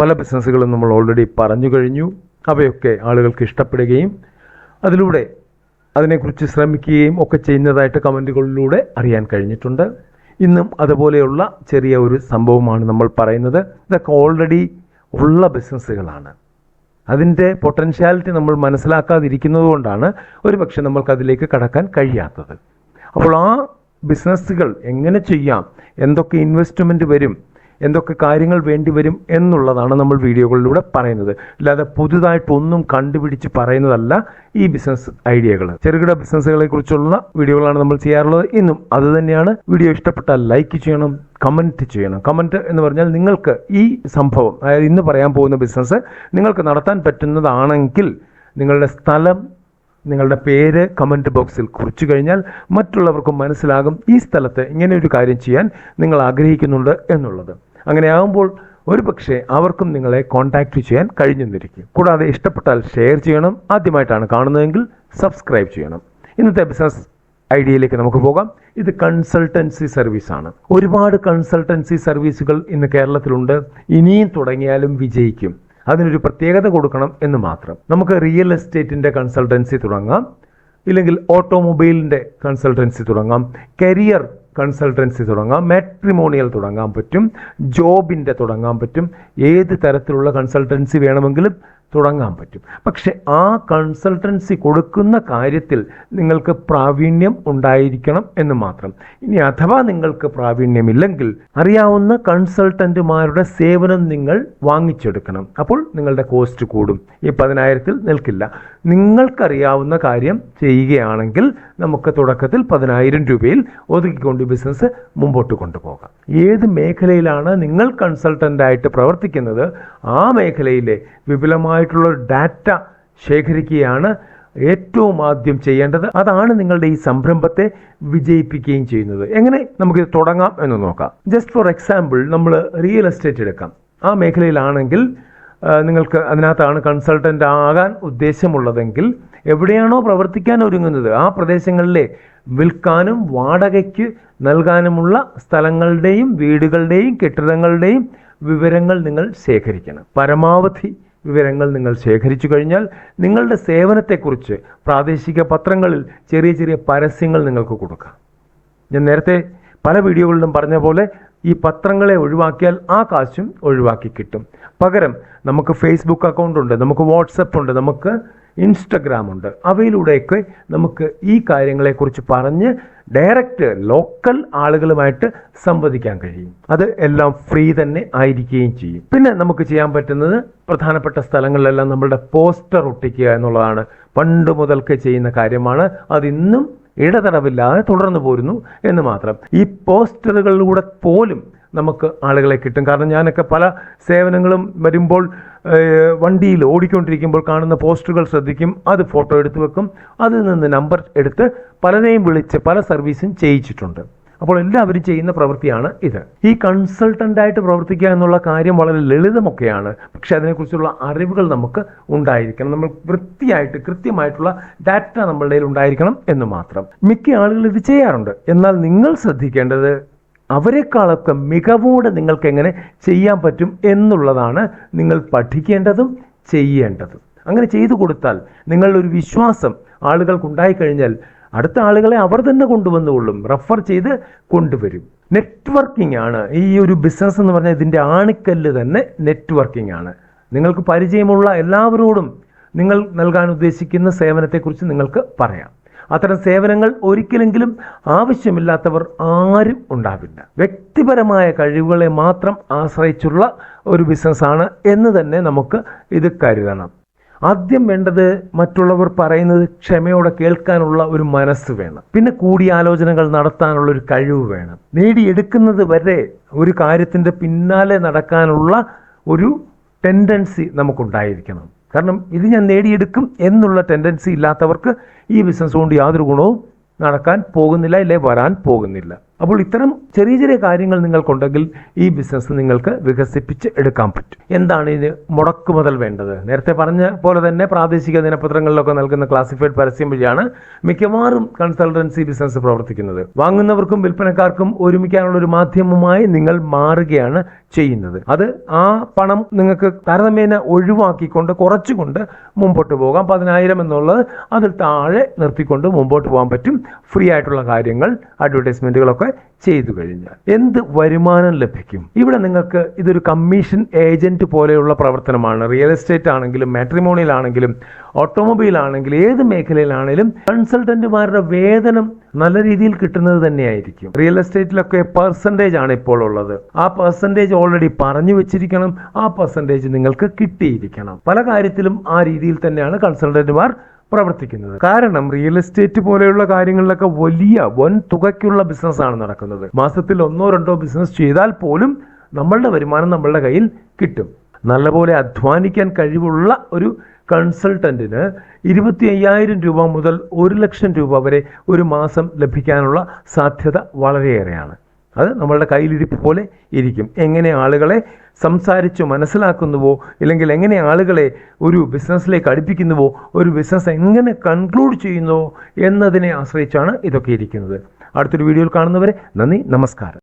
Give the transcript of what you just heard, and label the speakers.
Speaker 1: പല ബിസിനസ്സുകളും നമ്മൾ ഓൾറെഡി പറഞ്ഞു കഴിഞ്ഞു. അവയൊക്കെ ആളുകൾക്ക് ഇഷ്ടപ്പെടുകയും അതിലൂടെ അതിനെക്കുറിച്ച് ശ്രമിക്കുകയും ഒക്കെ ചെയ്യുന്നതായിട്ട് കമന്റുകളിലൂടെ അറിയാൻ കഴിഞ്ഞിട്ടുണ്ട്. ഇന്നും അതുപോലെയുള്ള ചെറിയ ഒരു സംഭവമാണ് നമ്മൾ പറയുന്നത്. ഇതൊക്കെ ഓൾറെഡി ഉള്ള ബിസിനസ്സുകളാണ്. അതിന്റെ പൊട്ടൻഷ്യാലിറ്റി നമ്മൾ മനസ്സിലാക്കാതിരിക്കുന്നത് കൊണ്ടാണ് ഒരുപക്ഷെ നമ്മൾക്ക് അതിലേക്ക് കടക്കാൻ കഴിയാത്തത്. അപ്പോൾ ആ ബിസിനസ്സുകൾ എങ്ങനെ ചെയ്യാം? എന്തൊക്കെ ഇൻവെസ്റ്റ്മെന്റ് വരും? എന്തൊക്കെ കാര്യങ്ങൾ വേണ്ടി വരും എന്നുള്ളതാണ് നമ്മൾ വീഡിയോകളിലൂടെ പറയുന്നത്. അല്ലാതെ പുതുതായിട്ടൊന്നും കണ്ടുപിടിച്ച് പറയുന്നതല്ല ഈ ബിസിനസ് ഐഡിയകൾ ചെറുകിട ബിസിനസ്സുകളെ കുറിച്ചുള്ള വീഡിയോകളാണ് നമ്മൾ ചെയ്യാറുള്ളത്. ഇന്നും അത് തന്നെയാണ്. വീഡിയോ ഇഷ്ടപ്പെട്ടാൽ ലൈക്ക് ചെയ്യണം കമന്റ് ചെയ്യണം. കമന്റ് എന്ന് പറഞ്ഞാൽ നിങ്ങൾക്ക് ഈ സംഭവം അതായത് ഇന്ന് പറയാൻ പോകുന്ന ബിസിനസ് നിങ്ങൾക്ക് നടത്താൻ പറ്റുന്നതാണെങ്കിൽ നിങ്ങളുടെ സ്ഥലം നിങ്ങളുടെ പേര് കമന്റ് ബോക്സിൽ കുറിച്ചു കഴിഞ്ഞാൽ മറ്റുള്ളവർക്കും മനസ്സിലാകും ഈ സ്ഥലത്ത് ഇങ്ങനെ ഒരു കാര്യം ചെയ്യാൻ നിങ്ങൾ ആഗ്രഹിക്കുന്നുണ്ട് എന്നുള്ളത്. അങ്ങനെയാകുമ്പോൾ ഒരു പക്ഷേ അവർക്കും നിങ്ങളെ കോൺടാക്റ്റ് ചെയ്യാൻ കഴിഞ്ഞെന്നിരിക്കും. കൂടാതെ ഇഷ്ടപ്പെട്ടാൽ ഷെയർ ചെയ്യണം. ആദ്യമായിട്ടാണ് കാണുന്നതെങ്കിൽ സബ്സ്ക്രൈബ് ചെയ്യണം. ഇന്നത്തെ ബിസിനസ് ഐഡിയയിലേക്ക് നമുക്ക് പോകാം. ഇത് കൺസൾട്ടൻസി സർവീസാണ് ഒരുപാട് കൺസൾട്ടൻസി സർവീസുകൾ ഇന്ന് കേരളത്തിലുണ്ട്. ഇനിയും തുടങ്ങിയാലും വിജയിക്കും. അതിനൊരു പ്രത്യേകത കൊടുക്കണം എന്ന് മാത്രം. നമുക്ക് റിയൽ എസ്റ്റേറ്റിന്റെ കൺസൾട്ടൻസി തുടങ്ങാം. ഇല്ലെങ്കിൽ ഓട്ടോമൊബൈലിന്റെ കൺസൾട്ടൻസി തുടങ്ങാം. കരിയർ കൺസൾട്ടൻസി തുടങ്ങാം മാട്രിമോണിയൽ തുടങ്ങാൻ പറ്റും ജോബിന്റെ തുടങ്ങാൻ പറ്റും. ഏത് തരത്തിലുള്ള കൺസൾട്ടൻസി വേണമെങ്കിലും തുടങ്ങാൻ പറ്റും. പക്ഷെ ആ കൺസൾട്ടൻസി കൊടുക്കുന്ന കാര്യത്തിൽ നിങ്ങൾക്ക് പ്രാവീണ്യം ഉണ്ടായിരിക്കണം എന്ന് മാത്രം. ഇനി അഥവാ നിങ്ങൾക്ക് പ്രാവീണ്യമില്ലെങ്കിൽ അറിയാവുന്ന കൺസൾട്ടന്റുമാരുടെ സേവനം നിങ്ങൾ വാങ്ങിച്ചെടുക്കണം. അപ്പോൾ നിങ്ങളുടെ കോസ്റ്റ് കൂടും. ഈ പതിനായിരത്തിൽ നിൽക്കില്ല. നിങ്ങൾക്കറിയാവുന്ന കാര്യം ചെയ്യുകയാണെങ്കിൽ നമുക്ക് തുടക്കത്തിൽ പതിനായിരം രൂപയിൽ ഒതുക്കിക്കൊണ്ട് ബിസിനസ് മുമ്പോട്ട് കൊണ്ടുപോകാം. ഏത് മേഖലയിലാണ് നിങ്ങൾ കൺസൾട്ടന്റായിട്ട് പ്രവർത്തിക്കുന്നത്? ആ മേഖലയിലെ വിപുലമായിട്ടുള്ള ഡാറ്റ ശേഖരിക്കുകയാണ് ഏറ്റവും ആദ്യം ചെയ്യേണ്ടത്. അതാണ് നിങ്ങളുടെ ഈ സംരംഭത്തെ വിജയിപ്പിക്കുകയും ചെയ്യുന്നത്. എങ്ങനെ നമുക്കിത് തുടങ്ങാം എന്ന് നോക്കാം. ജസ്റ്റ് ഫോർ എക്സാമ്പിൾ നമ്മൾ റിയൽ എസ്റ്റേറ്റ് എടുക്കാം. ആ മേഖലയിലാണെങ്കിൽ നിങ്ങൾക്ക് അതിനകത്താണ് കൺസൾട്ടന്റ് ആകാൻ ഉദ്ദേശമുള്ളതെങ്കിൽ എവിടെയാണോ പ്രവർത്തിക്കാൻ ഒരുങ്ങുന്നത് ആ പ്രദേശങ്ങളിലെ വിൽക്കാനും വാടകയ്ക്ക് നൽകാനുമുള്ള സ്ഥലങ്ങളുടെയും വീടുകളുടെയും കെട്ടിടങ്ങളുടെയും വിവരങ്ങൾ നിങ്ങൾ ശേഖരിക്കണം. പരമാവധി വിവരങ്ങൾ നിങ്ങൾ ശേഖരിച്ചു കഴിഞ്ഞാൽ നിങ്ങളുടെ സേവനത്തെക്കുറിച്ച് പ്രാദേശിക പത്രങ്ങളിൽ ചെറിയ ചെറിയ പരസ്യങ്ങൾ നിങ്ങൾക്ക് കൊടുക്കാം. ഞാൻ നേരത്തെ പല വീഡിയോകളിലും പറഞ്ഞ പോലെ ഈ പത്രങ്ങളെ ഒഴിവാക്കിയാൽ ആ കാശും ഒഴിവാക്കി കിട്ടും. പകരം നമുക്ക് ഫേസ്ബുക്ക് അക്കൗണ്ട് ഉണ്ട് നമുക്ക് വാട്സപ്പ് ഉണ്ട് നമുക്ക് ഇൻസ്റ്റഗ്രാം ഉണ്ട് അവയിലൂടെയൊക്കെ നമുക്ക് ഈ കാര്യങ്ങളെക്കുറിച്ച് പറഞ്ഞ് ഡയറക്റ്റ് ലോക്കൽ ആളുകളുമായിട്ട് സംവദിക്കാൻ കഴിയും. അത് എല്ലാം ഫ്രീ തന്നെ ആയിരിക്കുകയും ചെയ്യും. പിന്നെ നമുക്ക് ചെയ്യാൻ പറ്റുന്നത് പ്രധാനപ്പെട്ട സ്ഥലങ്ങളിലെല്ലാം നമ്മളുടെ പോസ്റ്റർ ഒട്ടിക്കുക എന്നുള്ളതാണ്. പണ്ട് മുതൽക്ക് ചെയ്യുന്ന കാര്യമാണ്. അതിന്നും ഇടതടവില്ലാതെ തുടർന്നു പോരുന്നു എന്ന് മാത്രം. ഈ പോസ്റ്ററുകളിലൂടെ പോലും നമുക്ക് ആളുകളെ കിട്ടും. കാരണം ഞാനൊക്കെ പല സേവനങ്ങളും വരുമ്പോൾ വണ്ടിയിൽ ഓടിക്കൊണ്ടിരിക്കുമ്പോൾ കാണുന്ന പോസ്റ്ററുകൾ ശ്രദ്ധിക്കും അത് ഫോട്ടോ എടുത്ത് വെക്കും അതിൽ നിന്ന് നമ്പർ എടുത്ത് പലരെയും വിളിച്ച് പല സർവീസും ചെയ്യിച്ചിട്ടുണ്ട്. അപ്പോൾ എല്ലാവരും ചെയ്യുന്ന പ്രവൃത്തിയാണ് ഇത്. ഈ കൺസൾട്ടന്റായിട്ട് പ്രവർത്തിക്കുക എന്നുള്ള കാര്യം വളരെ ലളിതമൊക്കെയാണ്. പക്ഷെ അതിനെക്കുറിച്ചുള്ള അറിവുകൾ നമുക്ക് ഉണ്ടായിരിക്കണം. നമ്മൾ വൃത്തിയായിട്ട് കൃത്യമായിട്ടുള്ള ഡാറ്റ നമ്മളുടെ ഉണ്ടായിരിക്കണം എന്ന് മാത്രം. മിക്ക ആളുകൾ ഇത് ചെയ്യാറുണ്ട്. എന്നാൽ നിങ്ങൾ ശ്രദ്ധിക്കേണ്ടത് അവരെക്കാളൊക്കെ മികവോടെ നിങ്ങൾക്ക് എങ്ങനെ ചെയ്യാൻ പറ്റും എന്നുള്ളതാണ് നിങ്ങൾ പഠിക്കേണ്ടതും ചെയ്യേണ്ടതും. അങ്ങനെ ചെയ്തു കൊടുത്താൽ നിങ്ങളുടെ ഒരു വിശ്വാസം ആളുകൾക്ക് ഉണ്ടായിക്കഴിഞ്ഞാൽ അടുത്ത ആളുകളെ അവർ തന്നെ കൊണ്ടുവന്നുകൊള്ളും റെഫർ ചെയ്ത് കൊണ്ടുവരും. നെറ്റ്വർക്കിംഗ് ആണ്. ഈ ഒരു ബിസിനസ് എന്ന് പറഞ്ഞാൽ ഇതിന്റെ ആണിക്കല്ല് തന്നെ നെറ്റ്വർക്കിംഗ് ആണ്. നിങ്ങൾക്ക് പരിചയമുള്ള എല്ലാവരോടും നിങ്ങൾ നൽകാൻ ഉദ്ദേശിക്കുന്ന സേവനത്തെക്കുറിച്ച് നിങ്ങൾക്ക് പറയാം. അത്തരം സേവനങ്ങൾ ഒരിക്കലെങ്കിലും ആവശ്യമില്ലാത്തവർ ആരും ഉണ്ടാവില്ല. വ്യക്തിപരമായ കഴിവുകളെ മാത്രം ആശ്രയിച്ചുള്ള ഒരു ബിസിനസ്സാണ് എന്ന് തന്നെ നമുക്ക് ഇത് കരുതണം. ആദ്യം വേണ്ടത് മറ്റുള്ളവർ പറയുന്നത് ക്ഷമയോടെ കേൾക്കാനുള്ള ഒരു മനസ്സ് വേണം. പിന്നെ കൂടിയാലോചനകൾ നടത്താനുള്ള ഒരു കഴിവ് വേണം. നേടിയെടുക്കുന്നത് വരെ ഒരു കാര്യത്തിന്റെ പിന്നാലെ നടക്കാനുള്ള ഒരു ടെൻഡൻസി നമുക്കുണ്ടായിരിക്കണം. കാരണം ഇത് ഞാൻ നേടിയെടുക്കും എന്നുള്ള ടെൻഡൻസി ഇല്ലാത്തവർക്ക് ഈ ബിസിനസ് കൊണ്ട് യാതൊരു ഗുണവും നടക്കാൻ പോകുന്നില്ല ഇല്ലേ? വരാൻ പോകുന്നില്ല. അപ്പോൾ ഇത്തരം ചെറിയ ചെറിയ കാര്യങ്ങൾ നിങ്ങൾക്കുണ്ടെങ്കിൽ ഈ ബിസിനസ് നിങ്ങൾക്ക് വികസിപ്പിച്ച് എടുക്കാൻ പറ്റും. എന്താണ് ഇതിന് മുടക്ക് മുതൽ വേണ്ടത്? നേരത്തെ പറഞ്ഞ പോലെ തന്നെ പ്രാദേശിക ദിനപത്രങ്ങളിലൊക്കെ നൽകുന്ന ക്ലാസിഫൈഡ് പരസ്യം വഴിയാണ് മിക്കവാറും കൺസൾട്ടൻസി ബിസിനസ് പ്രവർത്തിക്കുന്നത്. വാങ്ങുന്നവർക്കും വിൽപ്പനക്കാർക്കും ഒരുമിക്കാനുള്ള ഒരു മാധ്യമമായി നിങ്ങൾ മാറുകയാണ് ചെയ്യുന്നത്. അത് ആ പണം നിങ്ങൾക്ക് താരതമ്യേന ഒഴിവാക്കിക്കൊണ്ട് കുറച്ചുകൊണ്ട് മുമ്പോട്ട് പോകാം. പതിനായിരം എന്നുള്ളത് അതിൽ താഴെ നിർത്തിക്കൊണ്ട് മുമ്പോട്ട് പോകാൻ പറ്റും. ഫ്രീ ആയിട്ടുള്ള കാര്യങ്ങൾ ചെയ്തു കഴിഞ്ഞാൽ എന്ത് വരുമാനം ലഭിക്കും? ഇവിടെ നിങ്ങൾക്ക് ഇതൊരു കമ്മീഷൻ ഏജന്റ് പോലെയുള്ള പ്രവർത്തനമാണ്. റിയൽ എസ്റ്റേറ്റ് ആണെങ്കിലും മാട്രിമോണിയൽ ആണെങ്കിലും ഓട്ടോമൊബൈൽ ആണെങ്കിലും ഏത് മേഖലയിലാണെങ്കിലും കൺസൾട്ടന്റുമാരുടെ വേതനം നല്ല രീതിയിൽ കിട്ടുന്നത് തന്നെയായിരിക്കും. റിയൽ എസ്റ്റേറ്റിലൊക്കെ പെർസെന്റേജ് ആണ് ഇപ്പോൾ ഉള്ളത്. ആ പെർസെന്റേജ് ഓൾറെഡി പറഞ്ഞു വെച്ചിരിക്കണം. ആ പെർസെന്റേജ് നിങ്ങൾക്ക് കിട്ടിയിരിക്കണം. പല കാര്യത്തിലും ആ രീതിയിൽ തന്നെയാണ് കൺസൾട്ടന്റുമാർ പ്രവർത്തിക്കുന്നത്. കാരണം റിയൽ എസ്റ്റേറ്റ് പോലെയുള്ള കാര്യങ്ങളിലൊക്കെ വലിയ വൻ തുകയ്ക്കുള്ള ബിസിനസ്സാണ് നടക്കുന്നത്. മാസത്തിൽ ഒന്നോ രണ്ടോ ബിസിനസ് ചെയ്താൽ പോലും നമ്മളുടെ വരുമാനം നമ്മളുടെ കയ്യിൽ കിട്ടും. നല്ലപോലെ അധ്വാനിക്കാൻ കഴിവുള്ള ഒരു കൺസൾട്ടന്റിന് ഇരുപത്തി അയ്യായിരം രൂപ മുതൽ ഒരു ലക്ഷം രൂപ വരെ ഒരു മാസം ലഭിക്കാനുള്ള സാധ്യത വളരെയേറെയാണ്. അത് നമ്മളുടെ കയ്യിലിരിപ്പ് പോലെ ഇരിക്കും. എങ്ങനെ ആളുകളെ സംസാരിച്ചു മനസ്സിലാക്കുന്നുവോ ഇല്ലെങ്കിൽ എങ്ങനെ ആളുകളെ ഒരു ബിസിനസ്സിലേക്ക് അടുപ്പിക്കുന്നുവോ ഒരു ബിസിനസ് എങ്ങനെ കൺക്ലൂഡ് ചെയ്യുന്നുവോ എന്നതിനെ ആശ്രയിച്ചാണ് ഇതൊക്കെ ഇരിക്കുന്നത്. അടുത്തൊരു വീഡിയോയിൽ കാണുന്നവരെ നന്ദി നമസ്കാരം.